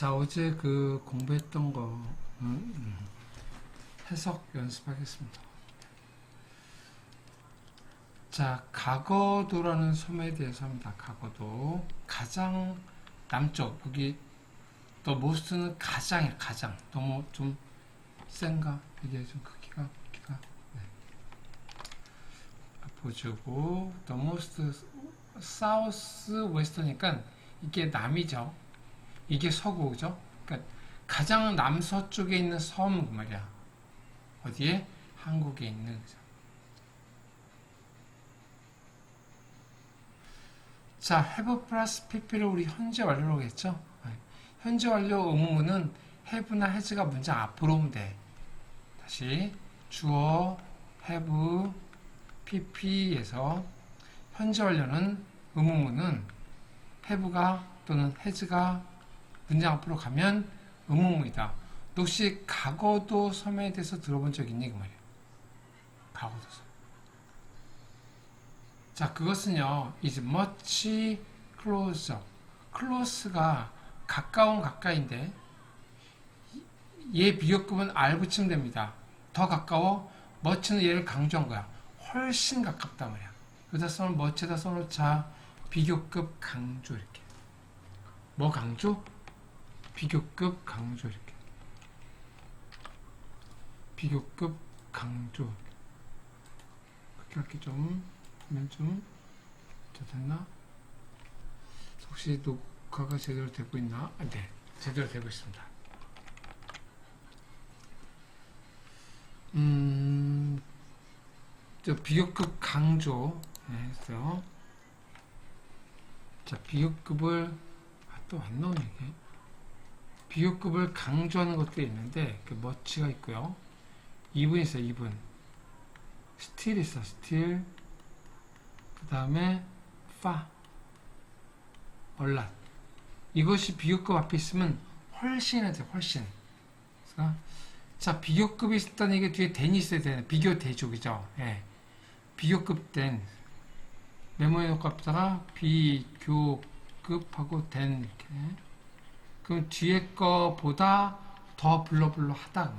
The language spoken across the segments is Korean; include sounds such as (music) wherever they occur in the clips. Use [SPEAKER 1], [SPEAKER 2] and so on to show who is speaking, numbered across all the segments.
[SPEAKER 1] 자, 어제 그 공부했던 거 음, 음, 해석 연습하겠습니다. 자, 가거도라는 섬에 대해서 합니다. 가거도. 가장 남쪽, 여기 또 모스트는 가장이에요, 가장. 너무 좀 센가? 이게 좀 크기가, 크기가. 네. 보여주고, the most south west니까 이게 남이죠. 이게 서구죠. 그러니까 가장 남서쪽에 있는 섬 그 말이야. 어디에? 한국에 있는 거죠. 자, have 플러스 pp를 우리 현재 완료로 했죠. 네. 현재 완료 의문문은 have나 has가 문장 앞으로 오면 돼. 다시 주어 have pp에서 현재 완료는 의문문은 have가 또는 has가 문장 앞으로 가면 의문문이다. 너 혹시 과거도 섬에 대해서 들어본 적 있니? 그 말이야. 과거도 섬. 자, 그것은요, is much closer. close가 가까운 가까이인데, 얘 비교급은 R 붙이면 됩니다. 더 가까워, much는 얘를 강조한 거야. 훨씬 가깝다 말이야. 여기다 써놓은 much에다 써놓자, 비교급 강조 이렇게. 뭐 강조? 비교급 강조 이렇게. 비교급 강조. 그렇게 할게 좀. 하면 좀, 자, 됐나? 혹시 녹화가 제대로 되고 있나? 아, 네. 제대로 되고 있습니다. 음, 저 비교급 강조 네, 했어요. 자, 비교급을, 아, 또안 나오네. 비교급을 강조하는 것도 있는데, 그 머치가 있고요. 2분 있어요, 2분. 스틸 있어, 스틸. 그 다음에 파 얼랏 이것이 비교급 앞에 있으면 훨씬 해야 돼 훨씬 그래서 자 비교급이 있다는 얘기 뒤에 den이 있어야 되는 비교 대족이죠 예. 비교급 된 메모해 놓고 앞다가 비교급하고 된 이렇게 그럼 뒤에 거보다 더 블러블러 하다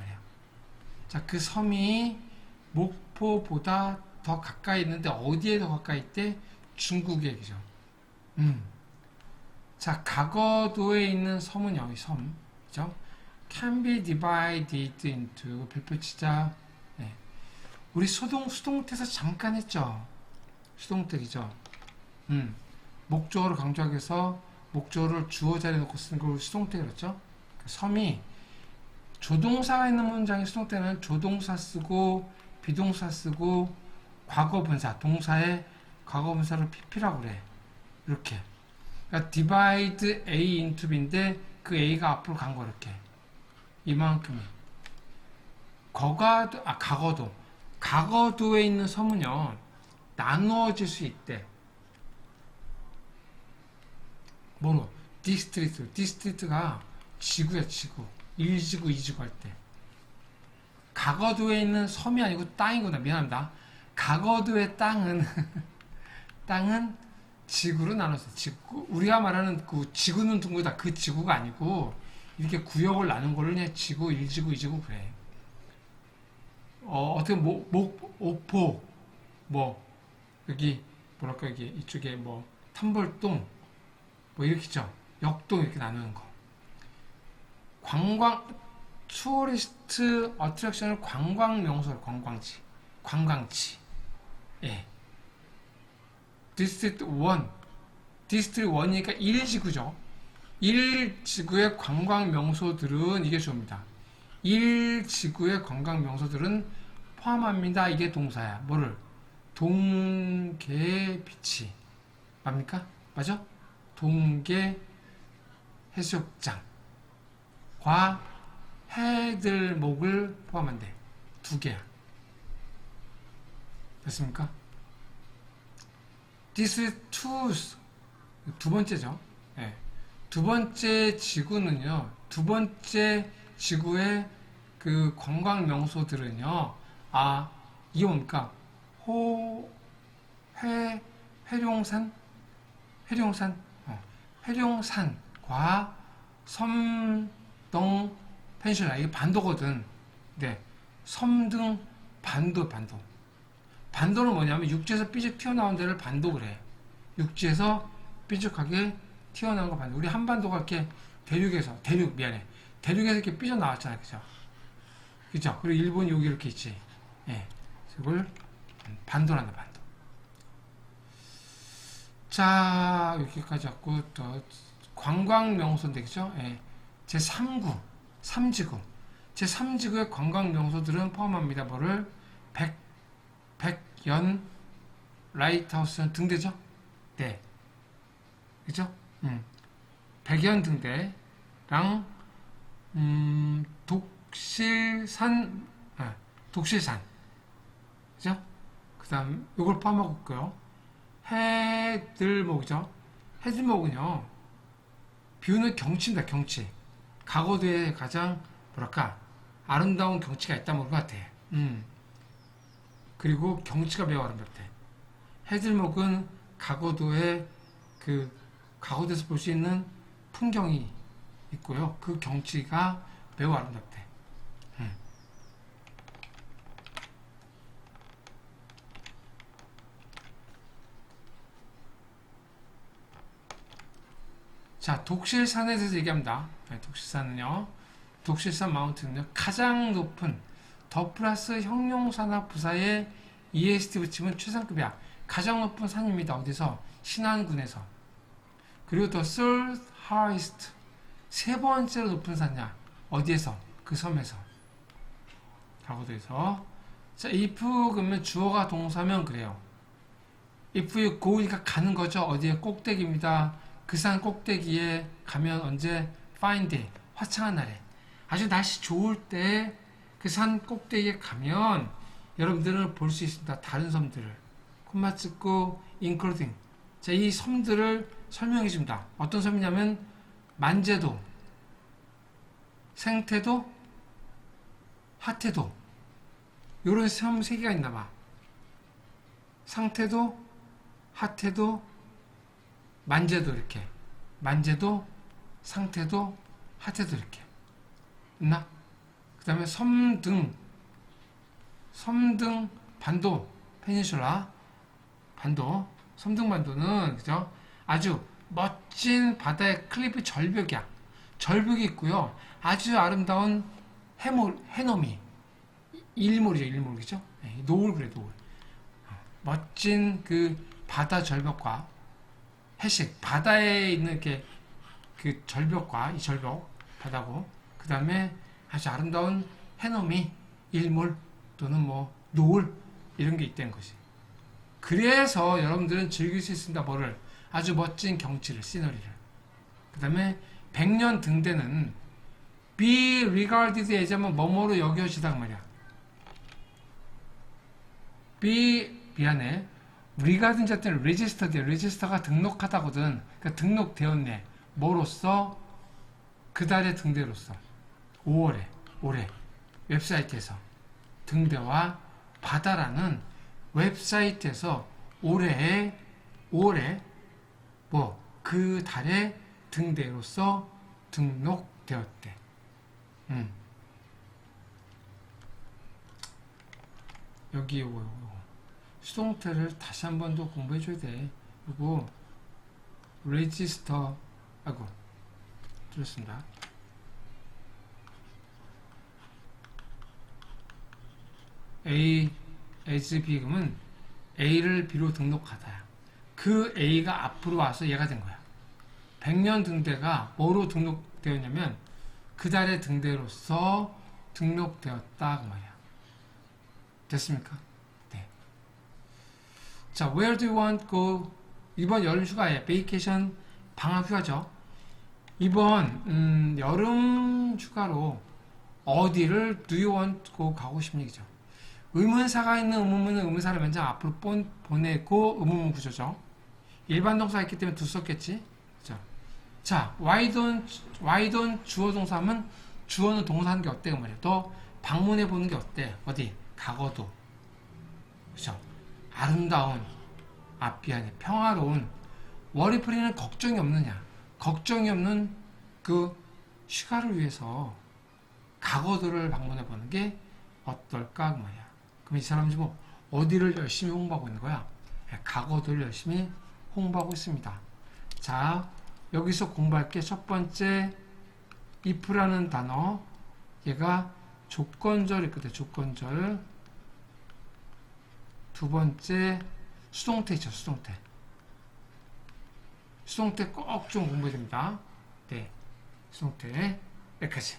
[SPEAKER 1] 그 섬이 목포보다 더 가까이 있는데 어디에 더 가까이 있대? 중국에 그죠. 음. 자, 가거도에 있는 섬은 여기 섬, 그죠? Can be divided into 별표 치자. 네. 우리 수동 수동태에서 잠깐 했죠. 수동태이죠. 음. 목적어를 강조하기 위해서 목적어를 주어 자리에 놓고 쓰는 걸 수동태 그랬죠. 섬이 조동사가 있는 문장의 수동태는 조동사 쓰고 비동사 쓰고 과거분사, 동사의 과거분사를 pp라고 그래. 이렇게. 그러니까 divide A into B인데 그 A가 앞으로 간 거 이렇게. 이만큼이. 거가도, 아, 과거도. 과거도에 있는 섬은요, 나누어질 수 있대. 뭐로? 디스트리트. 디스트리트가 지구야, 지구. 1지구, 2지구 할 때. 과거도에 있는 섬이 아니고 땅이구나. 미안합니다. 가거도의 땅은 (laughs) 땅은 지구로 나눠서 지구 우리가 말하는 그 지구는 둥글다 그 지구가 아니고 이렇게 구역을 나눈 거를 그냥 지구 1지구 2지구 그래. 어 어떻게 목, 목 오포 뭐 여기 뭐랄까 이게 이쪽에 뭐 탐벌동 뭐 이렇게죠 역동 이렇게 나누는 거. 관광 투어리스트 어트랙션을 관광 명소 관광지 관광지 예. 디스트릭트 1. 디스트릭트 1이니까 1지구죠. 1지구의 관광 명소들은 이게 주입니다. 1지구의 관광 명소들은 포함합니다. 이게 동사야. 뭐를? 동계 비치. 맞습니까? 맞아? 동계 해수욕장. 과 해들목을 포함한대. 두 개야. 됐습니까? This is two 두 번째죠. 네. 두 번째 지구는요. 두 번째 지구의 그 관광 명소들은요. 아 이게 뭡니까? 호, 회, 회룡산, 회룡산, 어, 회룡산과 섬동 펜슐라 이게 반도거든. 네, 섬등 반도 반도. 반도는 뭐냐면 육지에서 삐죽 튀어나온 데를 반도 그래. 육지에서 삐죽하게 튀어나온 거 반도. 우리 한반도가 이렇게 대륙에서 대륙 미안해. 대륙에서 이렇게 삐져 나왔잖아, 그죠? 그죠? 그리고 일본이 여기 이렇게 있지. 예, 이걸 반도란다 반도. 자 여기까지 왔고 또 관광 명소인데 그죠? 예, 제 3구, 3지구, 제 3지구의 관광 명소들은 포함합니다. 뭐를 백 백연 라이트하우스는 등대죠? 네, 그죠? 음, 백연 등대랑 음, 독실산, 아, 독실산, 그죠? 그 다음, 요걸 포함하고 있고요. 해들목이죠. 해들목은요, 뷰는 경치입니다, 경치. 가거도에 가장, 뭐랄까, 아름다운 경치가 있다는 것 같아. 음. 그리고 경치가 매우 아름답대. 해들목은 가거도에 그, 가거도에서 볼 수 있는 풍경이 있고요. 그 경치가 매우 아름답대. 음. 자, 독실산에 대해서 얘기합니다. 네, 독실산은요, 독실산 마운틴은요, 가장 높은 더 플러스 형용사나 부사에 EST 붙이면 최상급이야. 가장 높은 산입니다. 어디서? 신안군에서. 그리고 더 third highest 세 번째로 높은 산이야. 어디에서? 그 섬에서. 가고도에서. 자, if 그러면 주어가 동사면 그래요. if you go니까 가는 거죠. 어디에 꼭대기입니다. 그 산 꼭대기에 가면 언제 find 화창한 날에 아주 날씨 좋을 때 그 산 꼭대기에 가면 여러분들은 볼 수 있습니다. 다른 섬들을 콤마 찍고 including 자, 이 섬들을 설명해 줍니다. 어떤 섬이냐면 만제도, 생태도, 하태도 요런 섬 세 개가 있나 봐. 상태도, 하태도, 만제도 이렇게. 만제도, 상태도, 하태도 이렇게. 있나? 그 다음에 섬등, 섬등 반도, 페니슐라, 반도, 섬등 반도는, 그죠? 아주 멋진 바다의 클리프 절벽이야. 절벽이 있고요. 아주 아름다운 해몰, 해넘이. 일몰이죠, 일몰, 그죠? 네, 노을 그래, 노을. 어, 멋진 그 바다 절벽과 해식, 바다에 있는 이렇게 그 절벽과 이 절벽, 바다고, 그 다음에 아주 아름다운 해넘이, 일몰 또는 뭐 노을 이런 게 있다는 것이. 그래서 여러분들은 즐길 수 있습니다. 뭐를 아주 멋진 경치를, 시너리를. 그 다음에 백년 등대는 be regarded as 하면 뭐뭐로 여겨지단 말이야. be 미안해. Regarding 자체는 registered, register가 등록하다거든. 그러니까 등록되었네. 뭐로써? 그 달의 등대로서. 5월에, 올해 웹사이트에서 등대와 바다라는 웹사이트에서 올해의 5월에 뭐 그 달의 등대로서 등록되었대. 음. 여기 요거 요거 수동태를 다시 한 번 더 공부해 줘야 돼. 그리고 레지스터 하고 들었습니다. A as B 그러면 A를 B로 등록하다야. 그 A가 앞으로 와서 얘가 된 거야. 100년 등대가 뭐로 등록되었냐면 그 달의 등대로서 등록되었다 그 말이야. 됐습니까? 네. 자, where do you want go? 이번 여름 휴가에 베이케이션 방학 휴가죠. 이번 음, 여름 휴가로 어디를 do you want go 가고 싶니죠? 의문사가 있는 의문문은 의문사를 먼저 앞으로 본, 보내고 의문문 구조죠. 일반 동사 있기 때문에 두 썼겠지. 그죠? 자, why don't, why don't 주어 동사 하면 주어는 동사 하는 게 어때? 그 말이야. 또 방문해 보는 게 어때? 어디? 과거도. 그죠? 아름다운, 아니 평화로운, 워리프리는 걱정이 없느냐? 걱정이 없는 그 휴가를 위해서 과거들을 방문해 보는 게 어떨까 그 말이야. 그럼 이 사람이 뭐 어디를 열심히 홍보하고 있는 거야? 예, 과거들을 열심히 홍보하고 있습니다. 자, 여기서 공부할 게 첫 번째 if라는 단어 얘가 조건절 있거든 조건절 두 번째 수동태 있죠 수동태. 수동태 꼭 좀 공부해야 됩니다. 네 수동태 여기까지